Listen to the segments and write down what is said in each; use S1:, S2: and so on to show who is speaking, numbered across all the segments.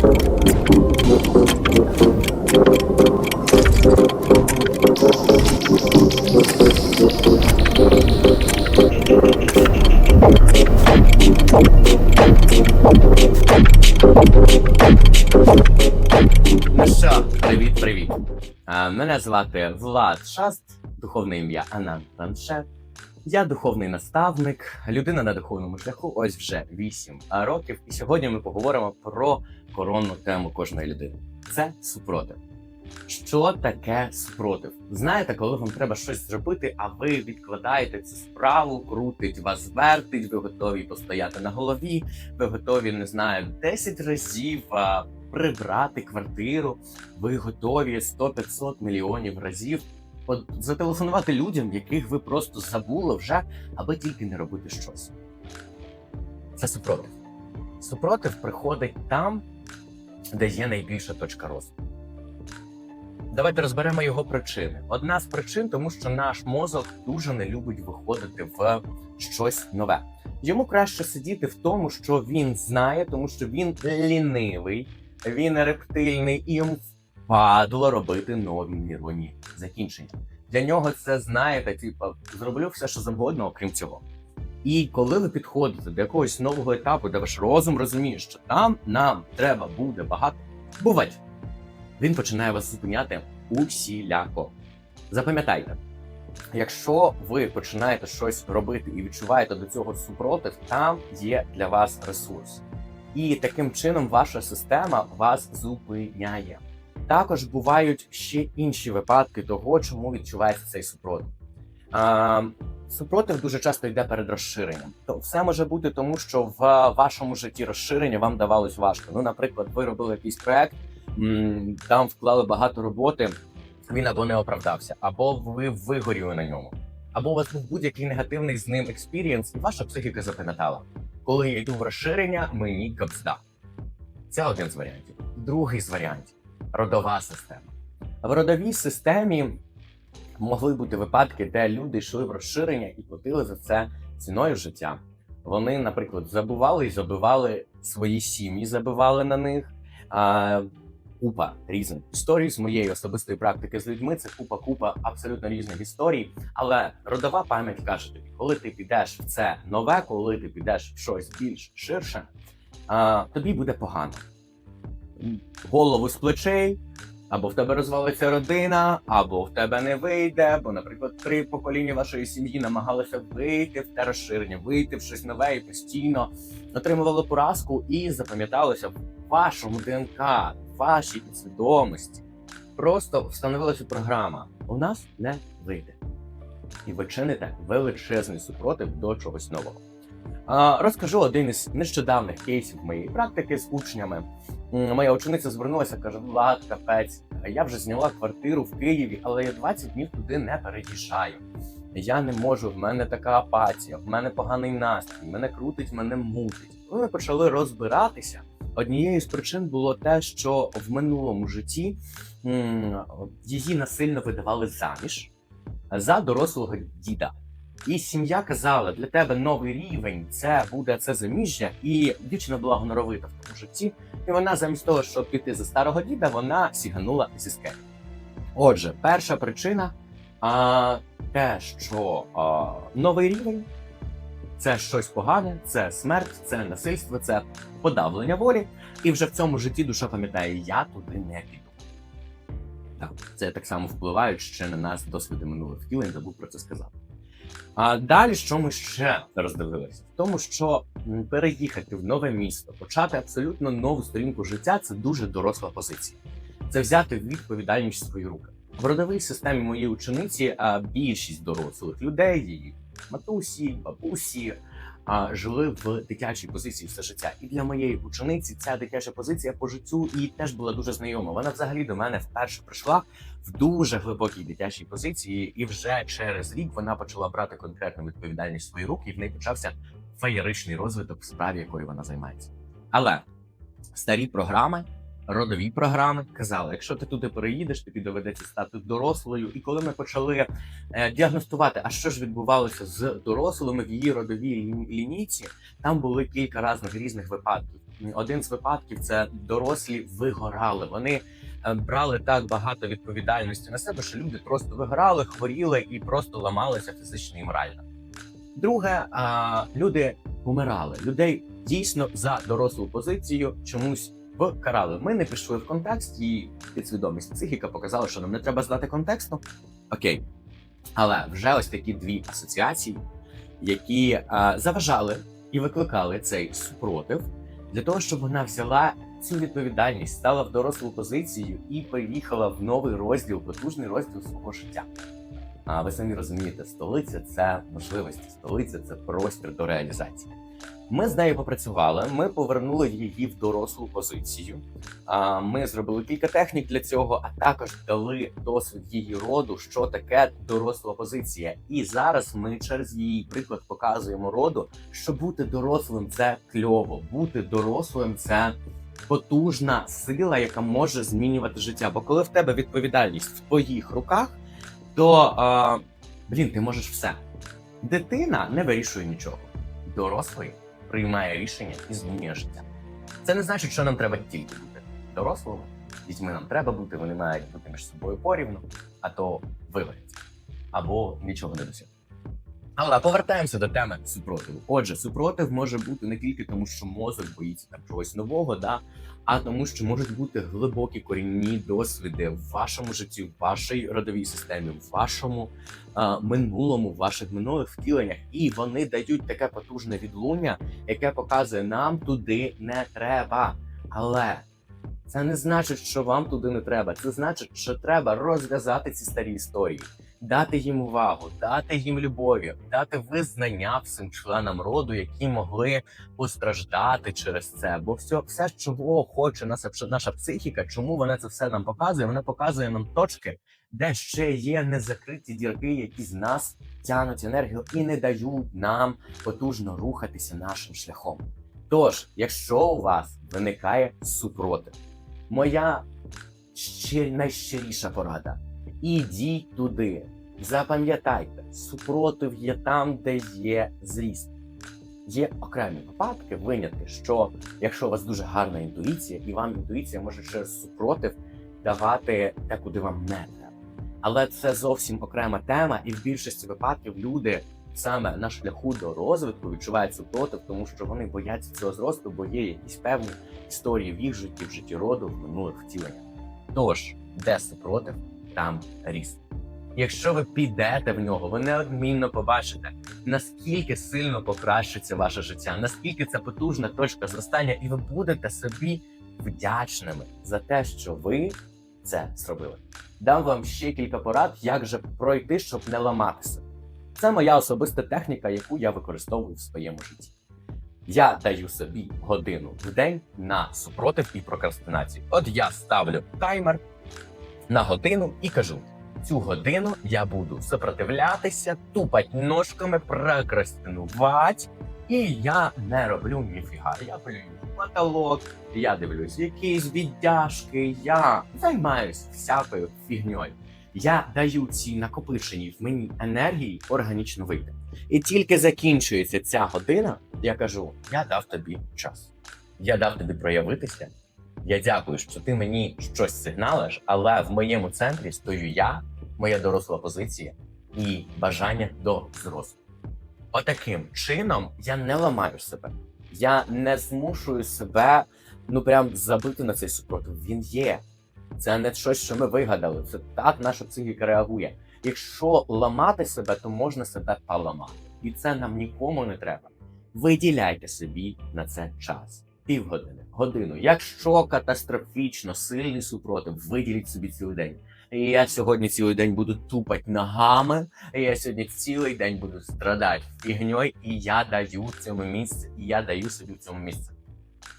S1: Ну що, привіт, привіт. Мене звати Влад Шаст, духовне ім'я Анан Планшет. Я духовний наставник, людина на духовному шляху. Ось вже 8 років. І сьогодні ми поговоримо про коронну тему кожної людини. Це супротив. Що таке супротив? Знаєте, коли вам треба щось зробити, а ви відкладаєте цю справу, крутить вас вертить, ви готові постояти на голові, ви готові, не знаю, 10 разів а, прибрати квартиру, ви готові 100-500 мільйонів разів от, зателефонувати людям, яких ви просто забули вже, аби тільки не робити щось. Це супротив. Супротив приходить там, де є найбільша точка росту. Давайте розберемо його причини. Одна з причин, тому що наш мозок дуже не любить виходити в щось нове. Йому краще сидіти в тому, що він знає, тому що він лінивий, він рептильний і йому впадло робити нові нейронні закінчення. Для нього це знаєте, типу, зроблю все, що завгодно, окрім цього. І коли ви підходите до якогось нового етапу, де ваш розум розуміє, що там нам треба буде багато бувати, він починає вас зупиняти усіляко. Запам'ятайте, якщо ви починаєте щось робити і відчуваєте до цього супротив, там є для вас ресурс. І таким чином ваша система вас зупиняє. Також бувають ще інші випадки того, чому відчувається цей супротив. Супротив дуже часто йде перед розширенням. То все може бути тому, що в вашому житті розширення вам давалось важко. Ну, наприклад, ви робили якийсь проект, там вклали багато роботи, він або не оправдався, або ви вигоріли на ньому, або у вас був будь-який негативний з ним експірієнс, і ваша психіка запам'ятала. Коли я йду в розширення, мені капсда. Це один з варіантів. Другий з варіантів родова система. В родовій системі могли бути випадки, де люди йшли в розширення і платили за це ціною життя. Вони, наприклад, забували і забивали свої сім'ї, забивали на них. А, купа різних історій з моєї особистої практики з людьми. Це купа-купа абсолютно різних історій. Але родова пам'ять каже тобі, коли ти підеш в це нове, коли ти підеш в щось більш ширше, а, тобі буде погано. Голову з плечей, або в тебе розвалиться родина, або в тебе не вийде. Бо, наприклад, три покоління вашої сім'ї намагалися вийти в те розширення, вийти в щось нове і постійно отримували поразку і запам'яталося в вашому ДНК, в вашій підсвідомості. Просто встановилася програма. У нас не вийде. І ви чините величезний супротив до чогось нового. Розкажу один із нещодавних кейсів моєї практики з учнями. Моя учениця звернулася, каже: Влад, капець, я вже зняла квартиру в Києві, але я 20 днів туди не переїжджаю. Я не можу, в мене така апатія, в мене поганий настрій, мене крутить, мене мутить. Коли ми почали розбиратися, однією з причин було те, що в минулому житті її насильно видавали заміж за дорослого діда. І сім'я казала, для тебе новий рівень це буде це заміжжя, і дівчина була гоноровита в тому житті. І вона замість того, щоб піти за старого діда, вона сіганула зі скелі. Отже, перша причина а, те, що а, новий рівень це щось погане, це смерть, це насильство, це подавлення волі. І вже в цьому житті душа пам'ятає, я туди не піду. Так, це так само впливають ще на нас досвіди минулих втілень, забув про це сказати. А далі, що ми ще роздивилися? В тому, що переїхати в нове місто, почати абсолютно нову сторінку життя це дуже доросла позиція. Це взяти відповідальність в свої руки. В родовій системі моєї учениці більшість дорослих людей, її матусі, бабусі, а, жили в дитячій позиції все життя. І для моєї учениці ця дитяча позиція по життю і теж була дуже знайома. Вона взагалі до мене вперше прийшла в дуже глибокій дитячій позиції, і вже через рік вона почала брати конкретну відповідальність в свої руки, і в неї почався феєричний розвиток в справі, якою вона займається. Але старі програми родові програми. Казали, якщо ти туди переїдеш, тобі доведеться стати дорослою. І коли ми почали е, діагностувати, а що ж відбувалося з дорослими в її родовій лінійці, там були кілька різних різних випадків. Один з випадків це дорослі вигорали. Вони е, брали так багато відповідальності на себе, що люди просто вигорали, хворіли і просто ламалися фізично і морально. Друге, люди помирали. Людей дійсно за дорослу позицію чомусь вкарали. Ми не пішли в контекст, і підсвідомість психіка показала, що нам не треба знати контексту. Окей. Але вже ось такі дві асоціації, які а, заважали і викликали цей супротив для того, щоб вона взяла цю відповідальність, стала в дорослу позицію і переїхала в новий розділ, потужний розділ свого життя. А ви самі розумієте, столиця це можливості, столиця це простір до реалізації. Ми з нею попрацювали, ми повернули її в дорослу позицію. Ми зробили кілька технік для цього, а також дали досвід її роду, що таке доросла позиція. І зараз ми через її приклад показуємо роду, що бути дорослим це кльово, бути дорослим це потужна сила, яка може змінювати життя. Бо коли в тебе відповідальність в твоїх руках, то а, блін, ти можеш все. Дитина не вирішує нічого. Дорослий приймає рішення і змінює життя. Це не значить, що нам треба тільки бути дорослими. Дітьми нам треба бути, вони мають бути між собою порівну, а то вигорять або нічого не досягнуть. Але повертаємося до теми супротиву. Отже, супротив може бути не тільки тому, що мозок боїться там чогось нового, да, а тому, що можуть бути глибокі корінні досвіди в вашому житті, в вашій родовій системі, в вашому а, минулому, в ваших минулих втіленнях, і вони дають таке потужне відлуння, яке показує, нам туди не треба. Але це не значить, що вам туди не треба. Це значить, що треба розв'язати ці старі історії, дати їм увагу, дати їм любові, дати визнання всім членам роду, які могли постраждати через це. Бо все, все, чого хоче наша, наша психіка, чому вона це все нам показує? Вона показує нам точки, де ще є незакриті дірки, які з нас тянуть енергію і не дають нам потужно рухатися нашим шляхом. Тож, якщо у вас виникає супротив, моя ще найщиріша порада: ідіть туди. Запам'ятайте, супротив є там, де є зріст. Є окремі випадки, винятки, що якщо у вас дуже гарна інтуїція, і вам інтуїція може через супротив давати те, куди вам не треба. Але це зовсім окрема тема, і в більшості випадків люди саме на шляху до розвитку відчувають супротив, тому що вони бояться цього зросту, бо є якісь певні історії в їх житті, в житті роду, в минулих втіленнях. Тож, де супротив, там ріст. Якщо ви підете в нього, ви неодмінно побачите, наскільки сильно покращиться ваше життя, наскільки це потужна точка зростання, і ви будете собі вдячними за те, що ви це зробили. Дам вам ще кілька порад, як же пройти, щоб не ламатися. Це моя особиста техніка, яку я використовую в своєму житті. Я даю собі годину в день на супротив і прокрастинацію. От я ставлю таймер на годину і кажу: цю годину я буду сопротивлятися, тупать ножками, прокрастинувати, і я не роблю ніфіга. Я полюю в потолок, я дивлюсь якісь віддяжки, я займаюсь всякою фігньою. Я даю цій накопиченій в мені енергії органічно вийти. І тільки закінчується ця година, я кажу: я дав тобі час. Я дав тобі проявитися. Я дякую, що ти мені щось сигналиш, але в моєму центрі стою я, моя доросла позиція і бажання до зросту. Отаким чином я не ламаю себе. Я не змушую себе ну прям забити на цей супротив. Він є. Це не щось, що ми вигадали. Це так наша психіка реагує. Якщо ламати себе, то можна себе поламати. І це нам нікому не треба. Виділяйте собі на це час. Півгодини, годину. Якщо катастрофічно сильний супротив, виділіть собі цілий день. І я сьогодні цілий день буду тупати ногами, і я сьогодні цілий день буду страдати фігньою, і я даю цьому місці, і я даю собі в цьому місці.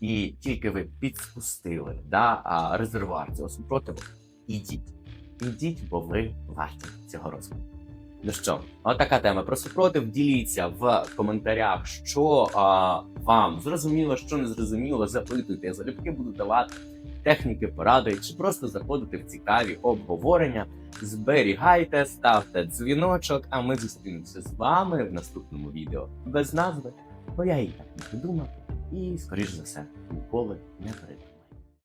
S1: І тільки ви підспустили да, резервуар цього супротиву, ідіть. Ідіть, бо ви варті цього розвитку. Ну що, отака тема про супротив. Діліться в коментарях, що а, вам зрозуміло, що не зрозуміло. Запитуйте, я залюбки буду давати техніки, поради, чи просто заходити в цікаві обговорення. Зберігайте, ставте дзвіночок, а ми зустрінемося з вами в наступному відео без назви, бо я її так не придумав і, скоріш за все, ніколи не придумав.